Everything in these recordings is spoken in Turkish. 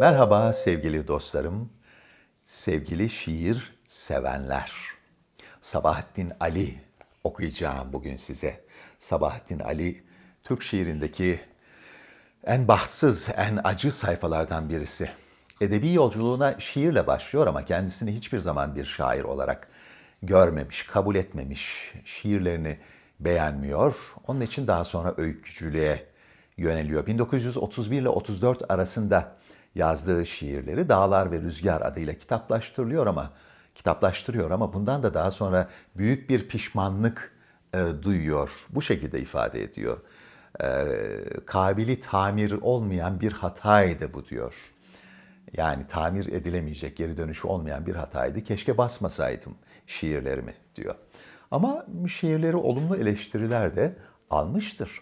Merhaba sevgili dostlarım, sevgili şiir sevenler. Sabahattin Ali okuyacağım bugün size. Sabahattin Ali, Türk şiirindeki en bahtsız, en acı sayfalardan birisi. Edebi yolculuğuna şiirle başlıyor ama kendisini hiçbir zaman bir şair olarak görmemiş, kabul etmemiş, şiirlerini beğenmiyor. Onun için daha sonra öykücülüğe yöneliyor. 1931 ile 34 arasında yazdığı şiirleri Dağlar ve Rüzgar adıyla kitaplaştırılıyor ama kitaplaştırıyor ama bundan da daha sonra büyük bir pişmanlık e, duyuyor. Bu şekilde ifade ediyor. E, kabili tamir olmayan bir hataydı bu diyor. Yani tamir edilemeyecek, geri dönüşü olmayan bir hataydı. Keşke basmasaydım şiirlerimi diyor. Ama şiirleri olumlu eleştiriler de almıştır.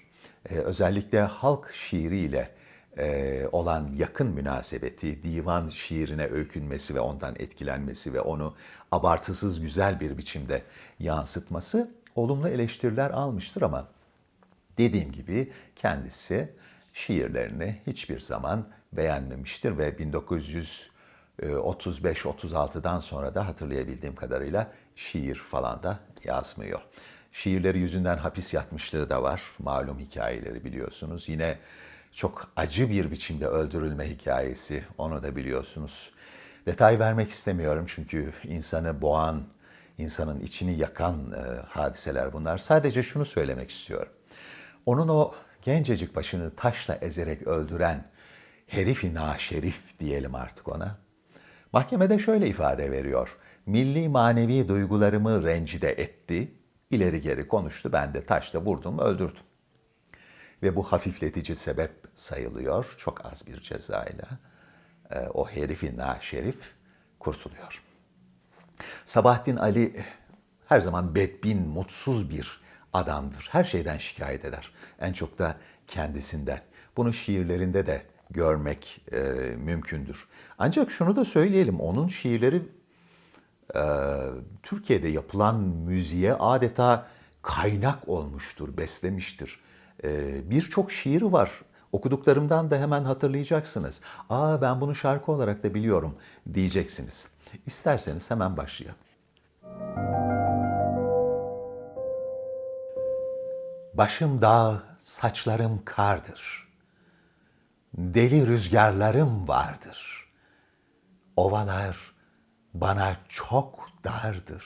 Ee, özellikle halk şiiriyle e, olan yakın münasebeti, divan şiirine öykünmesi ve ondan etkilenmesi ve onu abartısız güzel bir biçimde yansıtması olumlu eleştiriler almıştır ama dediğim gibi kendisi şiirlerini hiçbir zaman beğenmemiştir ve 1935-36'dan sonra da hatırlayabildiğim kadarıyla şiir falan da yazmıyor. Şiirleri yüzünden hapis yatmışlığı da var. Malum hikayeleri biliyorsunuz. Yine çok acı bir biçimde öldürülme hikayesi onu da biliyorsunuz. Detay vermek istemiyorum çünkü insanı boğan, insanın içini yakan e, hadiseler bunlar. Sadece şunu söylemek istiyorum. Onun o gencecik başını taşla ezerek öldüren herifi naşerif diyelim artık ona. Mahkemede şöyle ifade veriyor. Milli manevi duygularımı rencide etti, ileri geri konuştu, ben de taşla vurdum, öldürdüm. Ve bu hafifletici sebep sayılıyor, çok az bir cezayla. E, o herifi naşerif kurtuluyor. Sabahattin Ali her zaman bedbin, mutsuz bir adamdır. Her şeyden şikayet eder. En çok da kendisinden. Bunu şiirlerinde de görmek e, mümkündür. Ancak şunu da söyleyelim, onun şiirleri e, Türkiye'de yapılan müziğe adeta kaynak olmuştur, beslemiştir. E, Birçok şiiri var. Okuduklarımdan da hemen hatırlayacaksınız. Aa ben bunu şarkı olarak da biliyorum diyeceksiniz. İsterseniz hemen başlayalım. Başım dağ, saçlarım kardır. Deli rüzgarlarım vardır. Ovalar bana çok dardır.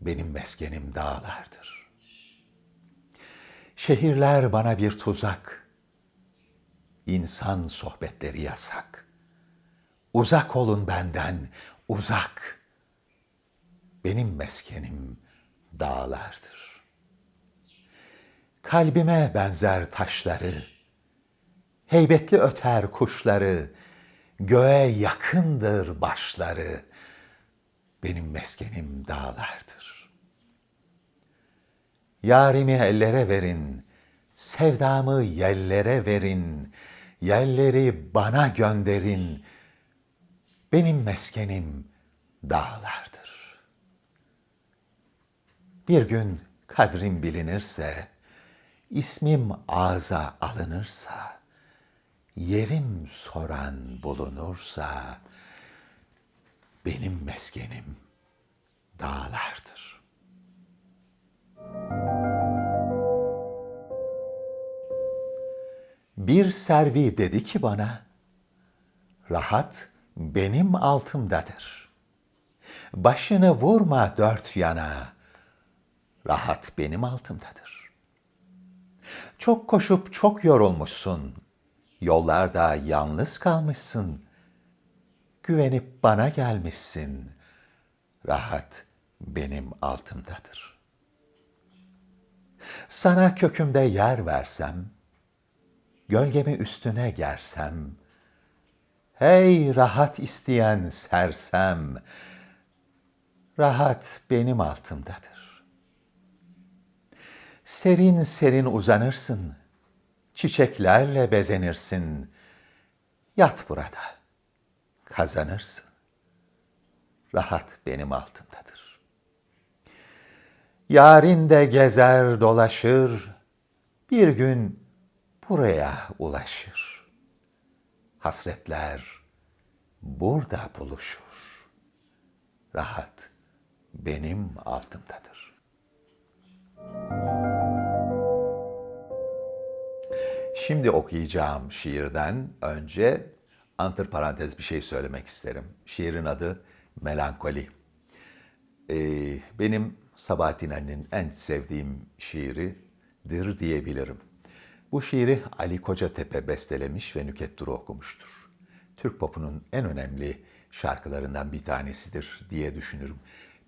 Benim meskenim dağlardır. Şehirler bana bir tuzak. İnsan sohbetleri yasak. Uzak olun benden, uzak. Benim meskenim dağlardır. Kalbime benzer taşları, heybetli öter kuşları, göğe yakındır başları, benim meskenim dağlardır. Yarimi ellere verin, sevdamı yellere verin, yelleri bana gönderin, benim meskenim dağlardır. Bir gün kadrim bilinirse, ismim ağza alınırsa, yerim soran bulunursa, benim meskenim dağlardır. Bir servi dedi ki bana, rahat benim altımdadır. Başını vurma dört yana, rahat benim altımdadır. Çok koşup çok yorulmuşsun, yollarda yalnız kalmışsın, güvenip bana gelmişsin, rahat benim altımdadır. Sana kökümde yer versem, gölgemi üstüne gersem, hey rahat isteyen sersem, rahat benim altımdadır. Serin serin uzanırsın, çiçeklerle bezenirsin, yat burada, kazanırsın. Rahat benim altımdadır. Yarın de gezer dolaşır, bir gün buraya ulaşır. hasretler burada buluşur. Rahat benim altımdadır. Şimdi okuyacağım şiirden önce antiparantez bir şey söylemek isterim. Şiirin adı Melankoli. Ee, benim Sabahattin Ali'nin en sevdiğim şiiridir diyebilirim. Bu şiiri Ali Kocatepe bestelemiş ve Nüket Duru okumuştur. Türk popunun en önemli şarkılarından bir tanesidir diye düşünürüm.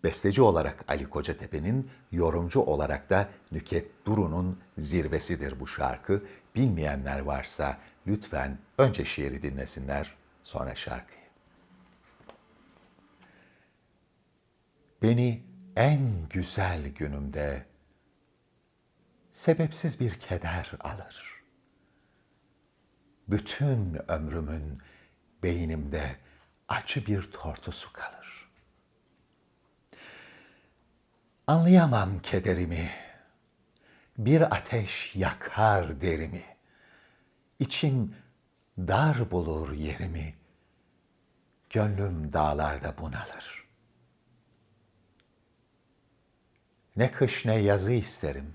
Besteci olarak Ali Kocatepe'nin, yorumcu olarak da Nüket Duru'nun zirvesidir bu şarkı. Bilmeyenler varsa lütfen önce şiiri dinlesinler, sonra şarkıyı. Beni en güzel günümde sebepsiz bir keder alır. Bütün ömrümün beynimde acı bir tortusu kalır. Anlayamam kederimi, bir ateş yakar derimi. İçim dar bulur yerimi, gönlüm dağlarda bunalır. Ne kış ne yazı isterim,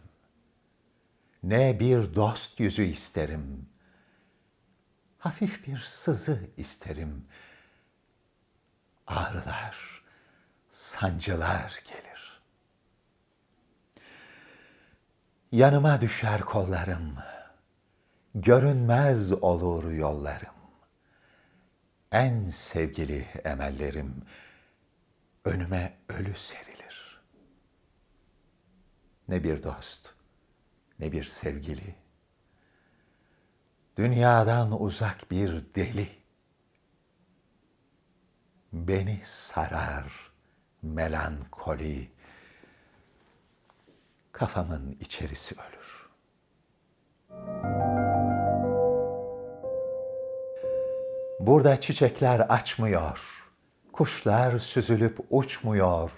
ne bir dost yüzü isterim. Hafif bir sızı isterim. Ağrılar, sancılar gelir. Yanıma düşer kollarım, görünmez olur yollarım. En sevgili emellerim önüme ölü serilir. Ne bir dost, ne bir sevgili. Dünyadan uzak bir deli. Beni sarar melankoli. Kafamın içerisi ölür. Burada çiçekler açmıyor. Kuşlar süzülüp uçmuyor.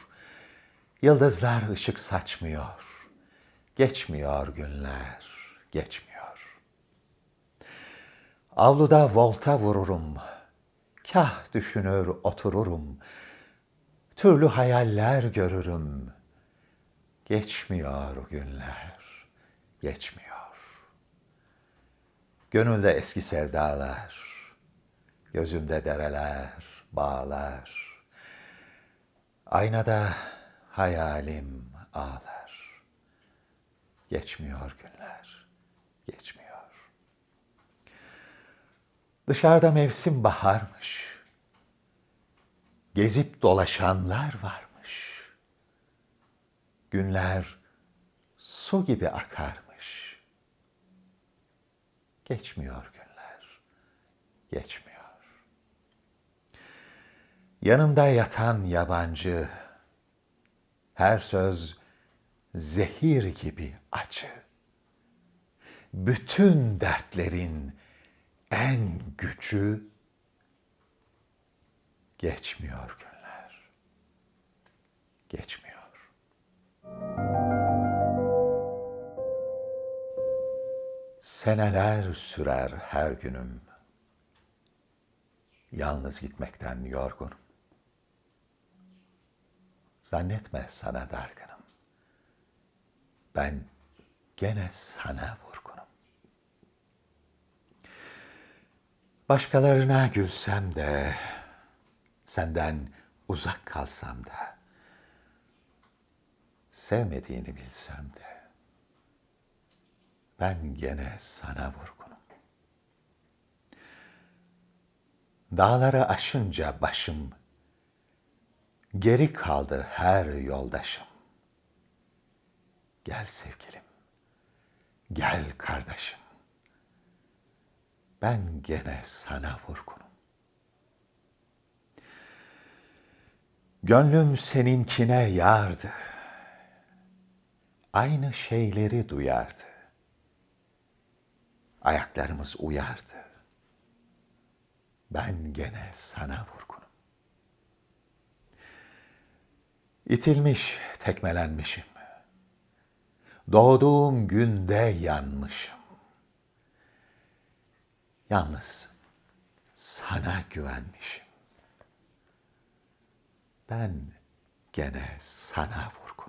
Yıldızlar ışık saçmıyor. Geçmiyor günler, geçmiyor. Avluda volta vururum. Kah düşünür otururum. Türlü hayaller görürüm. Geçmiyor günler, geçmiyor. Gönülde eski sevdalar, gözümde dereler, bağlar. Aynada hayalim ağlar. Geçmiyor günler, geçmiyor. Dışarıda mevsim baharmış. Gezip dolaşanlar varmış. Günler su gibi akarmış. Geçmiyor günler, geçmiyor. Yanımda yatan yabancı, her söz zehir gibi acı. Bütün dertlerin en gücü geçmiyor günler. Geçmiyor. Seneler sürer her günüm. Yalnız gitmekten yorgunum. Zannetme sana dargınım. Ben gene sana vurgunum. Başkalarına gülsem de, senden uzak kalsam da, sevmediğini bilsem de, ben gene sana vurgunum. Dağları aşınca başım, geri kaldı her yoldaşım. Gel sevgilim, gel kardeşim. Ben gene sana vurgunum. Gönlüm seninkine yardı. Aynı şeyleri duyardı. Ayaklarımız uyardı. Ben gene sana vurgunum. İtilmiş, tekmelenmişim. Doğduğum günde yanmışım. Yalnız sana güvenmişim. Ben gene sana vurdum.